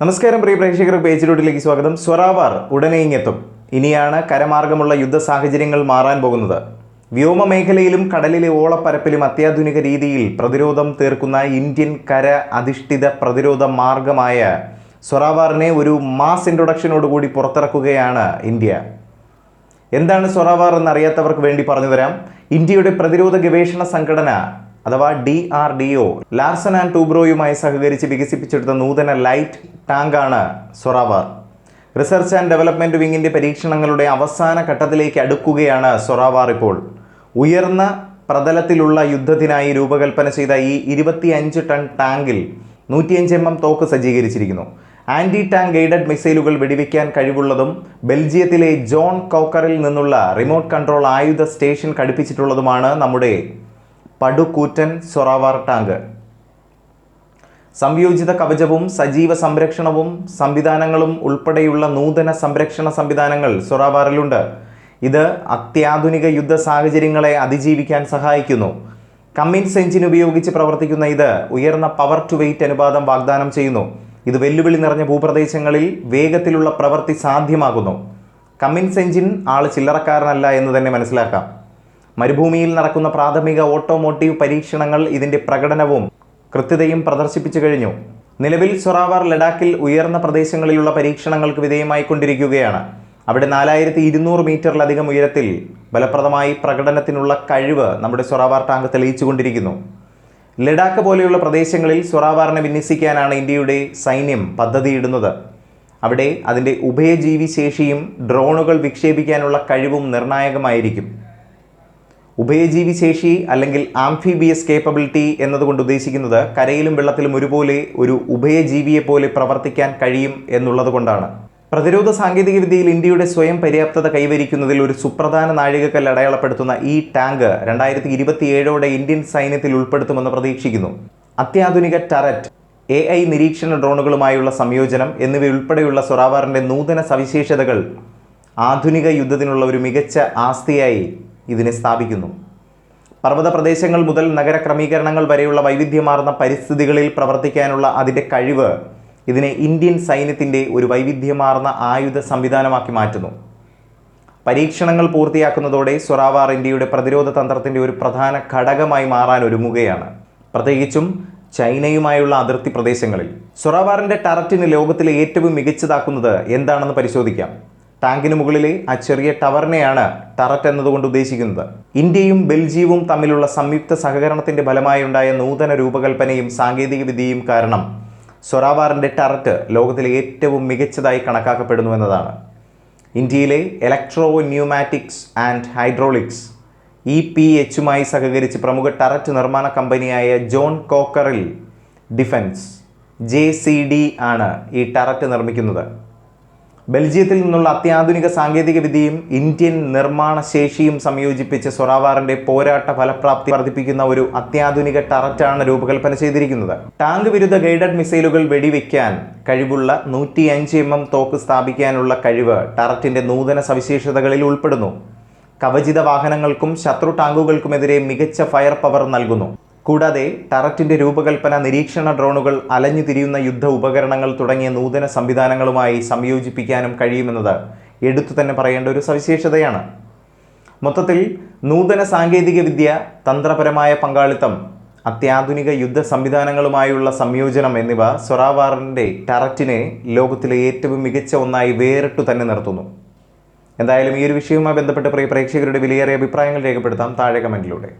നമസ്കാരം പ്രിയ പ്രേക്ഷകർ പേജ് റോഡിലേക്ക് സ്വാഗതം. സ്വറാവാർ ഉടനെ ഇങ്ങെത്തും. ഇനിയാണ് കരമാർഗമുള്ള യുദ്ധ സാഹചര്യങ്ങൾ മാറാൻ പോകുന്നത്. വ്യോമ മേഖലയിലും കടലിലെ ഓളപ്പരപ്പിലും അത്യാധുനിക രീതിയിൽ പ്രതിരോധം തീർക്കുന്ന ഇന്ത്യൻ കര അധിഷ്ഠിത പ്രതിരോധ മാർഗമായ സ്വറാവാറിനെ ഒരു മാസ് ഇൻട്രൊഡക്ഷനോടുകൂടി പുറത്തിറക്കുകയാണ് ഇന്ത്യ. എന്താണ് സൊറാവാർ എന്നറിയാത്തവർക്ക് വേണ്ടി പറഞ്ഞു തരാം. ഇന്ത്യയുടെ പ്രതിരോധ ഗവേഷണ സംഘടന അഥവാ D R D O Larsen and ടൂബ്രോയുമായി സഹകരിച്ച് വികസിപ്പിച്ചെടുത്ത നൂതന ലൈറ്റ് ടാങ്കാണ് സൊറാവാർ. റിസർച്ച് ആൻഡ് ഡെവലപ്മെന്റ് വിങ്ങിന്റെ പരീക്ഷണങ്ങളുടെ അവസാന ഘട്ടത്തിലേക്ക് അടുക്കുകയാണ് സൊറാവാർ ഇപ്പോൾ. ഉയർന്ന പ്രതലത്തിലുള്ള യുദ്ധത്തിനായി രൂപകൽപ്പന ചെയ്ത ഈ ഇരുപത്തിയഞ്ച് ടൺ ടാങ്കിൽ നൂറ്റിയഞ്ച് എം എം തോക്ക് സജ്ജീകരിച്ചിരിക്കുന്നു. ആന്റി ടാങ്ക് ഗൈഡഡ് മിസൈലുകൾ വെടിവെക്കാൻ കഴിവുള്ളതും ബെൽജിയത്തിലെ ജോൺ കോക്കറിൽ നിന്നുള്ള റിമോട്ട് കൺട്രോൾ ആയുധ സ്റ്റേഷൻ ഘടിപ്പിച്ചിട്ടുള്ളതുമാണ് നമ്മുടെ പടുകൂറ്റൻ സൊറാവാർ ടാങ്ക്. സംയോജിത കവചവും സജീവ സംരക്ഷണവും സംവിധാനങ്ങളും ഉൾപ്പെടെയുള്ള നൂതന സംരക്ഷണ സംവിധാനങ്ങൾ സൊറാവാറിലുണ്ട്. ഇത് അത്യാധുനിക യുദ്ധ സാഹചര്യങ്ങളെ അതിജീവിക്കാൻ സഹായിക്കുന്നു. കമ്മിൻസ് എഞ്ചിൻ ഉപയോഗിച്ച് പ്രവർത്തിക്കുന്ന ഇത് ഉയർന്ന പവർ ടു വെയിറ്റ് അനുപാതം വാഗ്ദാനം ചെയ്യുന്നു. ഇത് വെല്ലുവിളി നിറഞ്ഞ ഭൂപ്രദേശങ്ങളിൽ വേഗത്തിലുള്ള പ്രവൃത്തി സാധ്യമാകുന്നു. കമ്മിൻസ് എഞ്ചിൻ ആൾ ചില്ലറക്കാരനല്ല എന്ന് തന്നെ മനസ്സിലാക്കാം. മരുഭൂമിയിൽ നടക്കുന്ന പ്രാഥമിക ഓട്ടോമോട്ടീവ് പരീക്ഷണങ്ങൾ ഇതിന്റെ പ്രകടനവും കൃത്യതയും പ്രദർശിപ്പിച്ചു കഴിഞ്ഞു. നിലവിൽ സൊറാവാർ ലഡാക്കിൽ ഉയർന്ന പ്രദേശങ്ങളിലുള്ള പരീക്ഷണങ്ങൾക്ക് വിധേയമായിക്കൊണ്ടിരിക്കുകയാണ് അവിടെ നാലായിരത്തി ഇരുന്നൂറ് മീറ്ററിലധികം ഉയരത്തിൽ ഫലപ്രദമായി പ്രകടനത്തിനുള്ള കഴിവ് നമ്മുടെ സൊറാവാർ ടാങ്ക് തെളിയിച്ചുകൊണ്ടിരിക്കുന്നു. ലഡാക്ക് പോലെയുള്ള പ്രദേശങ്ങളിൽ സൊറാവാറിനെ വിന്യസിക്കാനാണ് ഇന്ത്യയുടെ സൈന്യം പദ്ധതിയിടുന്നത്. അവിടെ അതിന്റെ ഉഭയജീവി ശേഷിയും ഡ്രോണുകൾ വിക്ഷേപിക്കാനുള്ള കഴിവും നിർണായകമായിരിക്കും. ഉഭയജീവി ശേഷി അല്ലെങ്കിൽ ആംഫിബിയസ് കേപ്പബിലിറ്റി എന്നതുകൊണ്ട് ഉദ്ദേശിക്കുന്നത് കരയിലും വെള്ളത്തിലും ഒരുപോലെ ഒരു ഉഭയജീവിയെ പോലെ പ്രവർത്തിക്കാൻ കഴിയും എന്നുള്ളത് കൊണ്ടാണ്. പ്രതിരോധ സാങ്കേതികവിദ്യയിൽ ഇന്ത്യയുടെ സ്വയം പര്യാപ്തത കൈവരിക്കുന്നതിൽ ഒരു സുപ്രധാന നാഴികക്കല്ല് അടയാളപ്പെടുത്തുന്ന ഈ ടാങ്ക് രണ്ടായിരത്തി ഇരുപത്തിയേഴോടെ ഇന്ത്യൻ സൈന്യത്തിൽ ഉൾപ്പെടുത്തുമെന്ന് പ്രതീക്ഷിക്കുന്നു. അത്യാധുനിക ടററ്റ് എ ഐ നിരീക്ഷണ ഡ്രോണുകളുമായുള്ള സംയോജനം എന്നിവയുൾപ്പെടെയുള്ള സൊറാവാറിന്റെ നൂതന സവിശേഷതകൾ ആധുനിക യുദ്ധത്തിനുള്ള ഒരു മികച്ച ആസ്തിയായി ഇതിനെ സ്ഥാപിക്കുന്നു. പർവത പ്രദേശങ്ങൾ മുതൽ നഗര ക്രമീകരണങ്ങൾ വരെയുള്ള വൈവിധ്യമാർന്ന പരിസ്ഥിതികളിൽ പ്രവർത്തിക്കാനുള്ള അതിന്റെ കഴിവ് ഇതിനെ ഇന്ത്യൻ സൈന്യത്തിന്റെ ഒരു വൈവിധ്യമാർന്ന ആയുധ സംവിധാനമാക്കി മാറ്റുന്നു. പരീക്ഷണങ്ങൾ പൂർത്തിയാക്കുന്നതോടെ സൊറാവാർ ഇന്ത്യയുടെ പ്രതിരോധ തന്ത്രത്തിന്റെ ഒരു പ്രധാന ഘടകമായി മാറാൻ ഒരുങ്ങുകയാണ്. പ്രത്യേകിച്ചും ചൈനയുമായുള്ള അതിർത്തി പ്രദേശങ്ങളിൽ. സൊറാവാറിന്റെ ടററ്റിന് ലോകത്തിലെ ഏറ്റവും മികച്ചതാക്കുന്നത് എന്താണെന്ന് പരിശോധിക്കാം. ടാങ്കിന് മുകളിലെ ആ ചെറിയ ടവറിനെയാണ് ടററ്റ് എന്നതുകൊണ്ട് ഉദ്ദേശിക്കുന്നത്. ഇന്ത്യയും ബെൽജിയവും തമ്മിലുള്ള സംയുക്ത സഹകരണത്തിന്റെ ഫലമായുണ്ടായ നൂതന രൂപകൽപ്പനയും സാങ്കേതിക വിദ്യയും കാരണം സൊറാവാറിന്റെ ടററ്റ് ലോകത്തിലെ ഏറ്റവും മികച്ചതായി കണക്കാക്കപ്പെടുന്നു എന്നതാണ്. ഇന്ത്യയിലെ electro pneumatics and hydraulics E P എച്ചുമായി സഹകരിച്ച് പ്രമുഖ ടററ്റ് നിർമ്മാണ കമ്പനിയായ John Cockerill defence J C D ആണ് ഈ ടററ്റ് നിർമ്മിക്കുന്നത്. ബെൽജിയത്തിൽ നിന്നുള്ള അത്യാധുനിക സാങ്കേതിക വിദ്യയും ഇന്ത്യൻ നിർമ്മാണ ശേഷിയും സംയോജിപ്പിച്ച് സൊറാവാറിന്റെ പോരാട്ട ഫലപ്രാപ്തി വർദ്ധിപ്പിക്കുന്ന ഒരു അത്യാധുനിക ടററ്റാണ് രൂപകൽപ്പന ചെയ്തിരിക്കുന്നത്. ടാങ്ക് വിരുദ്ധ ഗൈഡഡ് മിസൈലുകൾ വെടിവെക്കാൻ കഴിവുള്ള നൂറ്റി അഞ്ച് എം എം തോക്ക് സ്ഥാപിക്കാനുള്ള കഴിവ് ടററ്റിന്റെ നൂതന സവിശേഷതകളിൽ ഉൾപ്പെടുന്നു. കവചിത വാഹനങ്ങൾക്കും ശത്രു ടാങ്കുകൾക്കുമെതിരെ മികച്ച ഫയർ പവർ നൽകുന്നു. കൂടാതെ ടററ്റിന്റെ രൂപകൽപ്പന നിരീക്ഷണ ഡ്രോണുകൾ അലഞ്ഞു തിരിയുന്ന യുദ്ധ ഉപകരണങ്ങൾ തുടങ്ങിയ നൂതന സംവിധാനങ്ങളുമായി സംയോജിപ്പിക്കാനും കഴിയുമെന്നത് എടുത്തു തന്നെ പറയേണ്ട ഒരു സവിശേഷതയാണ്. മൊത്തത്തിൽ നൂതന സാങ്കേതിക വിദ്യ തന്ത്രപരമായ പങ്കാളിത്തം അത്യാധുനിക യുദ്ധ സംവിധാനങ്ങളുമായുള്ള സംയോജനം എന്നിവ സൊറാവാറിന്റെ ടററ്റിനെ ലോകത്തിലെ ഏറ്റവും മികച്ച ഒന്നായി വേറിട്ടു തന്നെ നിർത്തുന്നു. എന്തായാലും ഈ ഒരു വിഷയവുമായി ബന്ധപ്പെട്ട് പ്രിയ പ്രേക്ഷകരുടെ വിലയേറിയ അഭിപ്രായങ്ങൾ രേഖപ്പെടുത്താം താഴെ കമന്റിലൂടെ